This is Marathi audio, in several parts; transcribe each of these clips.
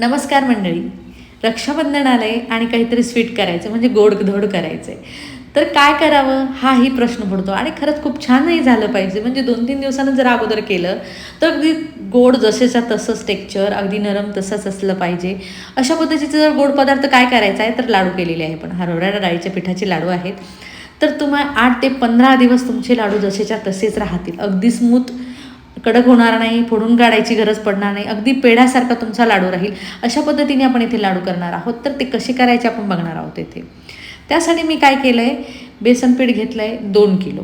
नमस्कार मंडळी. रक्षाबंधनालय आणि काहीतरी स्वीट करायचं म्हणजे गोड धोड करायचं आहे तर काय करावं? हाही प्रश्न पडतो. आणि खरंच खूप छानही झालं पाहिजे. म्हणजे दोन तीन दिवसानं जर अगोदर केलं तर अगदी गोड जसेचा तसंच टेक्चर अगदी नरम तसंच असलं पाहिजे. अशा पद्धतीचे जर गोड पदार्थ काय करायचा आहे तर लाडू केलेले आहे पण. हरभरा डाळीच्या पिठाचे लाडू आहेत. तर तुम्हा आठ ते पंधरा दिवस तुमचे लाडू जसेच्या तसेच राहतील. अगदी स्मूथ कडक होणार नाही फोडून काढायची गरज पडणार नाही अगदी पेढ्यासारखा तुमचा लाडू राहील अशा पद्धतीने आपण इथे लाडू करणार आहोत. तर ते कसे करायचे आपण बघणार आहोत इथे. त्यासाठी मी काय केलं आहे बेसन पीठ घेतलं आहे दोन किलो.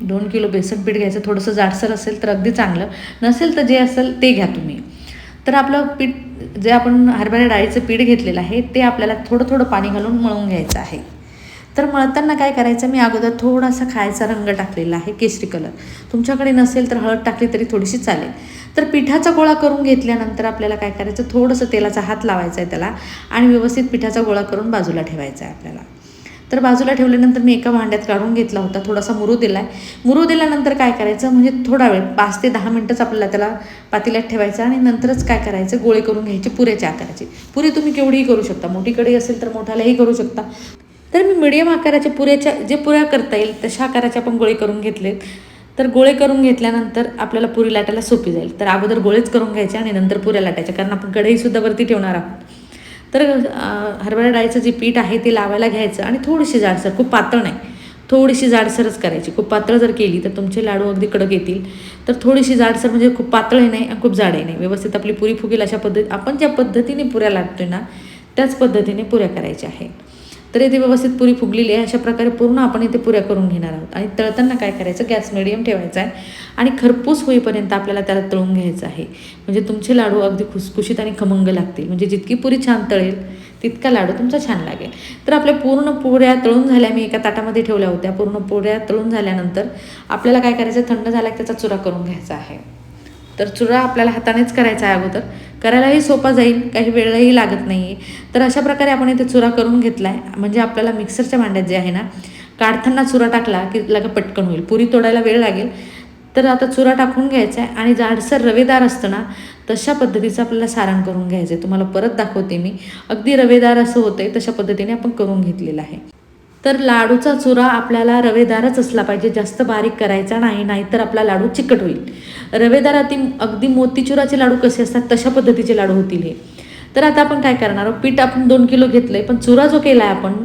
दोन किलो बेसन पीठ घ्यायचं थोडंसं जाडसर असेल तर अगदी चांगलं नसेल तर जे असेल ते घ्या तुम्ही. तर आपलं पीठ जे आपण हरभऱ्या डाळीचं पीठ घेतलेलं आहे ते आपल्याला थोडं थोडं पाणी घालून मळून घ्यायचं आहे. तर मळताना काय करायचं? मी अगोदर थोडासा खायचा रंग टाकलेला आहे केशरी कलर तुमच्याकडे नसेल तर हळद टाकली तरी थोडीशी चालेल. तर पिठाचा गोळा करून घेतल्यानंतर आपल्याला काय करायचं? थोडंसं तेलाचा हात लावायचा आहे त्याला आणि व्यवस्थित पिठाचा गोळा करून बाजूला ठेवायचा आहे आपल्याला. तर बाजूला ठेवल्यानंतर मी एका भांड्यात काढून घेतला होता थोडासा मुरू दिला आहे मुरू दिल्यानंतर काय करायचं? म्हणजे थोडा वेळ पाच ते दहा मिनटंच आपल्याला त्याला पातेल्यात ठेवायचं आणि नंतरच काय करायचं? गोळे करून घ्यायचे पुऱ्याच्या आकाराची. पुरी तुम्ही केवढीही करू शकता. मोठी कढई असेल तर मोठ्यालाही करू शकता. तर मी मिडियम आकाराच्या पुऱ्याच्या जे पुऱ्या करता येईल तशा आकाराच्या आपण गोळे करून घेतलेत. तर गोळे करून घेतल्यानंतर आपल्याला पुरी लाटायला सोपी जाईल. तर अगोदर गोळेच करून घ्यायचे आणि नंतर पुऱ्या लाटायच्या कारण आपण कढईसुद्धा वरती ठेवणार आहोत. तर हरभरा डाळीचं जे पीठ आहे ते लावायला घ्यायचं आणि थोडीशी जाडसर खूप पातळ नाही. थोडीशी जाडसरच करायची. खूप पातळ जर केली तर तुमचे लाडू अगदी कडक येतील. तर थोडीशी जाडसर म्हणजे खूप पातळही नाही आणि खूप जाडही नाही. व्यवस्थित आपली पुरी फुगेल अशा पद्धती आपण ज्या पद्धतीने पुऱ्या लाटतोय ना त्याच पद्धतीने पुऱ्या करायच्या आहेत. तर इथे व्यवस्थित पुरी फुगलेली आहे. अशा प्रकारे पूर्ण आपण इथे पुऱ्या करून घेणार आहोत. आणि तळताना काय करायचं? गॅस मिडियम ठेवायचा आहे. आणि खरपूस होईपर्यंत आपल्याला त्याला तळून घ्यायचं आहे. म्हणजे तुमचे लाडू अगदी खुसखुशीत आणि खमंग लागतील. म्हणजे जितकी पुरी छान तळेल तितका लाडू तुमचा छान लागेल. तर आपल्या पूर्ण पुऱ्या तळून झाल्या मी एका ताटामध्ये ठेवल्या होत्या. पूर्ण पुऱ्या तळून झाल्यानंतर आपल्याला काय करायचं? थंड झाला की त्याचा चुरा करून घ्यायचा आहे. तर चुरा आपल्याला हातानेच करायचा आहे अगोदर. करायलाही सोपा जाईल काही वेळही लागत नाही आहे तर अशा प्रकारे आपण इथे चुरा करून घेतला आहे म्हणजे आपल्याला मिक्सरच्या भांड्यात जे आहे ना काढताना चुरा टाकला की लगा पटकन होईल. पुरी तोडायला वेळ लागेल. तर आता चुरा टाकून घ्यायचा आहे आणि जाडसर रवेदार असतं ना तशा पद्धतीचं आपल्याला सारण करून घ्यायचं आहे तुम्हाला परत दाखवते मी. अगदी रवेदार असं होतं आहे तशा पद्धतीने आपण करून घेतलेलं आहे. तर लाडूचा चुरा आपल्याला रवेदारच असला पाहिजे. जास्त बारीक करायचा नाही नाहीतर आपला लाडू चिकट होईल. रवेदार अति अगदी मोतीचुराचे लाडू कसे असतात तशा पद्धतीचे लाडू होतील हे. तर आता आपण काय करणार आहोत? पीठ आपण दोन किलो घेतलं आहे पण चुरा जो केला आहे आपण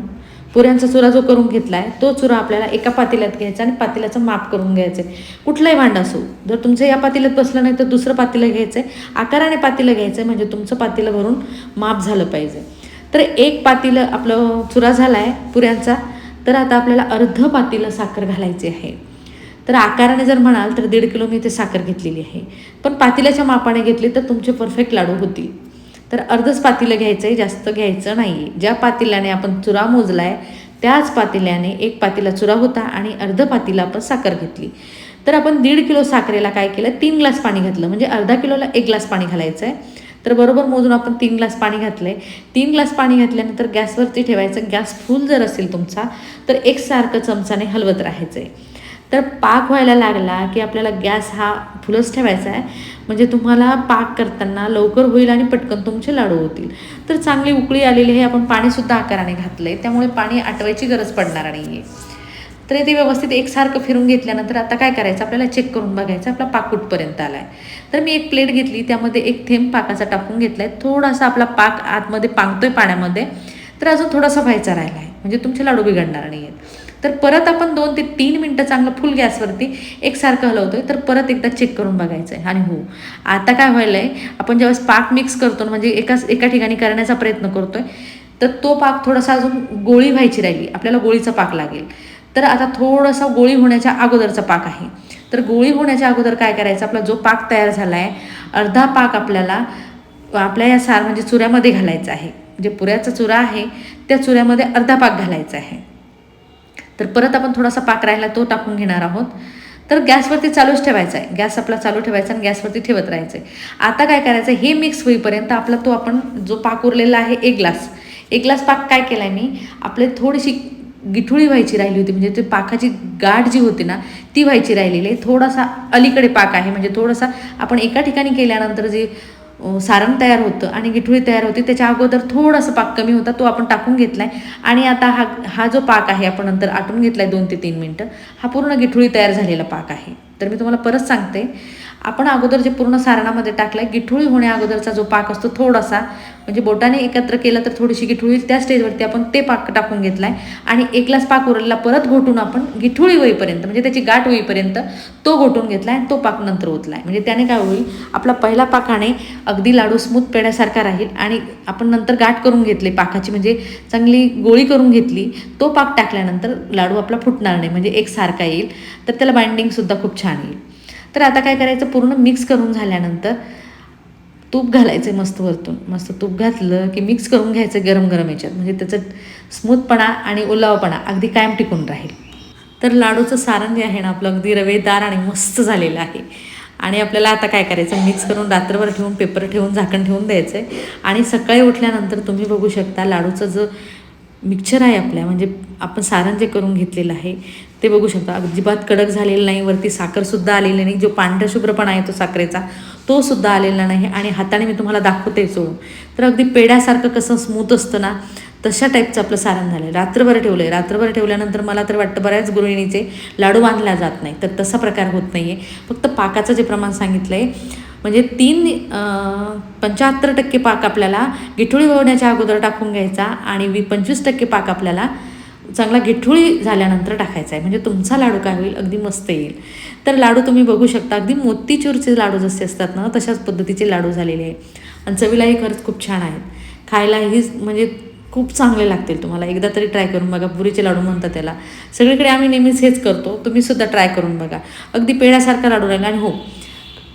पुऱ्यांचा चुरा जो करून घेतला आहे तो चुरा आपल्याला एका पातेल्यात घ्यायचा आणि पातेल्याचं माप करून घ्यायचं आहे. कुठलाही भांड असो जर तुमचं या पातेल्यात बसलं नाही तर दुसरं पातेलं घ्यायचं आहे आकाराने पातेलं घ्यायचं आहे म्हणजे तुमचं पातेलं भरून माप झालं पाहिजे. तर एक पातीलं आपलं चुरा झाला आहे पुऱ्यांचा तर आता आपल्याला अर्ध पातीलं साखर घालायची आहे. तर आकाराने जर म्हणाल तर दीड किलो मी इथे साखर घेतलेली आहे. पण पातेल्याच्या मापाने घेतली तर तुमचे परफेक्ट लाडू होतील. तर अर्धच पातेलं घ्यायचं आहे जास्त घ्यायचं नाही आहे ज्या पातेल्याने आपण चुरा मोजला आहे त्याच पातेल्याने एक पातीला चुरा होता आणि अर्ध पातीला आपण साखर घेतली. तर आपण दीड किलो साखरेला काय केलं? तीन ग्लास पाणी घातलं. म्हणजे अर्धा किलोला एक ग्लास पाणी घालायचं आहे तर बरोबर मोजून आपण तीन ग्लास पाणी घातलं आहे तीन ग्लास पाणी घातल्यानंतर गॅसवरती ठेवायचं. गॅस फुल जर असेल तुमचा तर एकसारखं चमचाने हलवत राहायचं आहे तर पाक व्हायला लागला की आपल्याला गॅस हा फुलच ठेवायचा आहे. म्हणजे तुम्हाला पाक करताना लवकर होईल आणि पटकन तुमचे लाडू होतील. तर चांगली उकळी आलेली हे आपण पाणीसुद्धा आकाराने घातलं आहे त्यामुळे पाणी आटवायची गरज पडणार नाही आहे तर ते व्यवस्थित एकसारखं फिरून घेतल्यानंतर आता काय करायचं? आपल्याला चेक करून बघायचं. आपला पाक कुठपर्यंत आला आहे तर मी एक प्लेट घेतली. त्यामध्ये एक थेंब पाकाचा टाकून घेतला आहे थोडासा आपला पाक आतमध्ये पांगतोय पाण्यामध्ये. तर अजून थोडासा व्हायचा राहिला आहे म्हणजे तुमचे लाडू बिघडणार नाही आहेत तर परत आपण दोन ते तीन मिनटं चांगलं फुल गॅसवरती एकसारखं हलवतोय. तर परत एकदा चेक करून बघायचं आहे आणि हो आता काय व्हायलं आहे आपण ज्यावेळेस पाक मिक्स करतो ना, म्हणजे एकाच एका ठिकाणी करण्याचा प्रयत्न करतोय तर तो पाक थोडासा अजून गोळी व्हायची राहिली. आपल्याला गोळीचा पाक लागेल. तर आता थोडासा गोळी होण्याच्या अगोदरचा पाक आहे. तर गोळी होण्याच्या अगोदर काय करायचं? आपला जो पाक तयार झाला आहे अर्धा पाक आपल्याला आपल्या या सार म्हणजे चुऱ्यामध्ये घालायचा आहे. जे पुऱ्याचा चुरा आहे त्या चुऱ्यामध्ये अर्धा पाक घालायचा आहे. तर परत आपण थोडासा पाक राहिला तो टाकून घेणार आहोत. तर गॅसवरती चालूच ठेवायचा आहे. गॅस आपला चालू ठेवायचा आणि गॅसवरती ठेवत राहायचं आहे. आता काय करायचं? हे मिक्स होईपर्यंत आपला तो आपण जो पाक उरलेला आहे एक ग्लास. एक ग्लास पाक काय केला आहे मी? आपले थोडीशी गिठुळी व्हायची राहिली होती. म्हणजे ते पाकाची गाठ जी होती ना ती व्हायची राहिलेली आहे. थोडासा अलीकडे पाक आहे. म्हणजे थोडासा आपण एका ठिकाणी केल्यानंतर जे सारण तयार होतं आणि गिठुळी तयार होती त्याच्या अगोदर थोडासा पाक कमी होता तो आपण टाकून घेतला आहे आणि आता हा हा जो पाक आहे आपण नंतर आटून घेतला आहे दोन ते तीन मिनटं हा पूर्ण गिठुळी तयार झालेला पाक आहे. तर मी तुम्हाला परत सांगते. आपण अगोदर जे पूर्ण सारणामध्ये टाकलं गिठुळी होण्या अगोदरचा जो पाक असतो थोडासा म्हणजे बोटाने एकत्र केलं तर थोडीशी गिठुळी त्या स्टेजवरती आपण ते पाक टाकून घेतला आहे आणि एक ग्लास पाक उरलेला परत घोटून आपण गिठुळी होईपर्यंत म्हणजे त्याची गाठ होईपर्यंत तो घोटून घेतला आहे आणि तो पाक नंतर ओतला आहे म्हणजे त्याने काय होईल आपला पहिला पाकाने अगदी लाडू स्मूथ पेण्यासारखा राहील आणि आपण नंतर गाठ करून घेतले पाकाची म्हणजे चांगली गोळी करून घेतली तो पाक टाकल्यानंतर लाडू आपला फुटणार नाही म्हणजे एकसारखा येईल. तर त्याला बाइंडिंगसुद्धा खूप छान येईल. तर आता काय करायचं? पूर्ण मिक्स करून झाल्यानंतर तूप घालायचं आहे मस्त वरतून. मस्त तूप घातलं की मिक्स करून घ्यायचं गरम गरम याच्यात. म्हणजे त्याचं स्मूथपणा आणि ओलावपणा अगदी कायम टिकून राहील. तर लाडूचं सारण जे आहे ना आपलं अगदी रवेदार आणि मस्त झालेलं आहे. आणि आपल्याला आता काय करायचं? मिक्स करून रात्रभर ठेवून पेपर ठेवून झाकण ठेवून द्यायचं आहे आणि सकाळी उठल्यानंतर तुम्ही बघू शकता लाडूचं जो मिक्सचर आहे आपल्या. म्हणजे आपण सारण जे करून घेतलेलं आहे ते बघू शकता. अजिबात कडक झालेलं नाही. वरती साखरसुद्धा आलेली नाही. जो पांढरा शुभ्रपणा आहे तो साखरेचा तो सुद्धा आलेला नाही. आणि हाताने मी तुम्हाला दाखवते चोळून तर अगदी पेड्यासारखं कसं स्मूथ असतं ना तशा टाईपचं आपलं सारण झालं आहे रात्रभर ठेवलं आहे रात्रभर ठेवल्यानंतर मला तर वाटतं बऱ्याच गृहिणीचे लाडू बांधल्या जात नाही तर तसा प्रकार होत नाही आहे फक्त पाकाचं जे प्रमाण सांगितलं आहे म्हणजे तीन पंच्याहत्तर टक्के पाक आपल्याला गिठुळी होण्याच्या अगोदर टाकून घ्यायचा आणि वी पंचवीस टक्के पाक आपल्याला चांगला गिठुळी झाल्यानंतर टाकायचा आहे. म्हणजे तुमचा लाडू काय होईल? अगदी मस्त येईल. तर लाडू तुम्ही बघू शकता. अगदी मोतीचूरचे लाडू जसे असतात ना तशाच पद्धतीचे लाडू झालेले आहे आणि चवीलाही खरंच खूप छान आहेत. खायलाही म्हणजे खूप चांगले लागतील तुम्हाला. एकदा तरी ट्राय करून बघा. पुरीचे लाडू म्हणतात त्याला. सगळीकडे आम्ही नेहमीच हेच करतो. तुम्ही सुद्धा ट्राय करून बघा. अगदी पेढ्यासारखा लाडू राहील आणि हो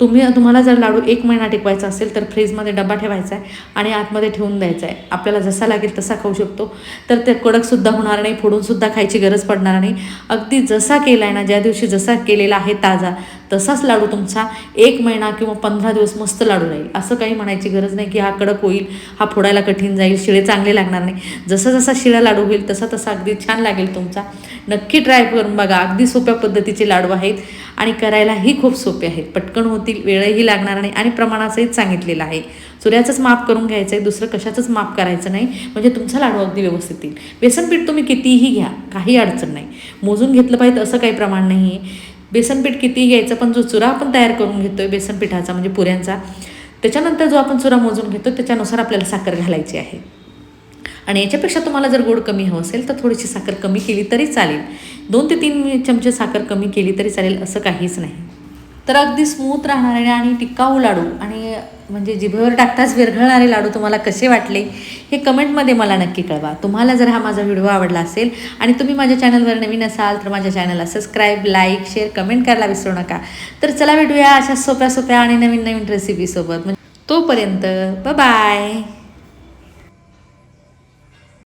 तुम्ही तुम्हाला जर लाडू एक महिना टिकवायचा असेल तर फ्रीजमध्ये डबा ठेवायचा आहे आणि आतमध्ये ठेवून द्यायचा आहे. आपल्याला जसा लागेल तसा खाऊ शकतो. तर ते कडकसुद्धा होणार नाही फोडूनसुद्धा खायची गरज पडणार नाही. अगदी जसा केला आहे ना ज्या दिवशी जसा केलेला आहे ताजा तसाच लाडू तुमचा एक महिना किंवा पंधरा दिवस मस्त लाडू राहील. असं काही म्हणायची गरज नाही की हा कडक होईल हा फोडायला कठीण जाईल शिळे चांगले लागणार नाही. जसा जसा शिळा लाडू होईल तसा तसा अगदी छान लागेल तुमचा. नक्की ट्राय करून बघा. अगदी सोप्या पद्धतीचे लाडू आहेत. आणि करायलाही खूप सोपे आहेत पटकन होतील वेळही लागणार नाही आणि प्रमाणाचंही सांगितलेलं आहे. चुऱ्याचंच माप करून घ्यायचं आहे दुसरं कशाचंच माप करायचं नाही. म्हणजे तुमचा लाडू अगदी व्यवस्थित येईल. बेसनपीठ तुम्ही कितीही घ्या काही अडचण नाही. मोजून घेतलं पाहिजे असं काही प्रमाण नाही आहे बेसनपीठ किती घ्यायचं पण जो चुरा आपण तयार करून घेतो आहे बेसनपीठाचा म्हणजे पुऱ्यांचा त्याच्यानंतर जो आपण चुरा मोजून घेतो त्याच्यानुसार आपल्याला साखर घालायची आहे. आणि याच्यापेक्षा तुम्हाला जर गोड कमी हवं असेल तर थोडीशी साखर कमी केली तरी चालेल. दोन ते तीन चमचे साखर कमी केली तरी चालेल असं काहीच नाही. तर अगदी स्मूथ राहणारे आणि टिकाऊ लाडू आणि म्हणजे जिभेवर टाकताच विरघळणारे लाडू तुम्हाला कसे वाटले हे कमेंटमध्ये मला नक्की कळवा. तुम्हाला जर हा माझा व्हिडिओ आवडला असेल आणि तुम्ही माझ्या चॅनलवर नवीन असाल तर माझ्या चॅनलला सबस्क्राईब लाईक शेअर कमेंट करायला विसरू नका. तर चला भेटूया अशा सोप्या सोप्या आणि नवीन नवीन रेसिपीसोबत म्हणजे तोपर्यंत बाय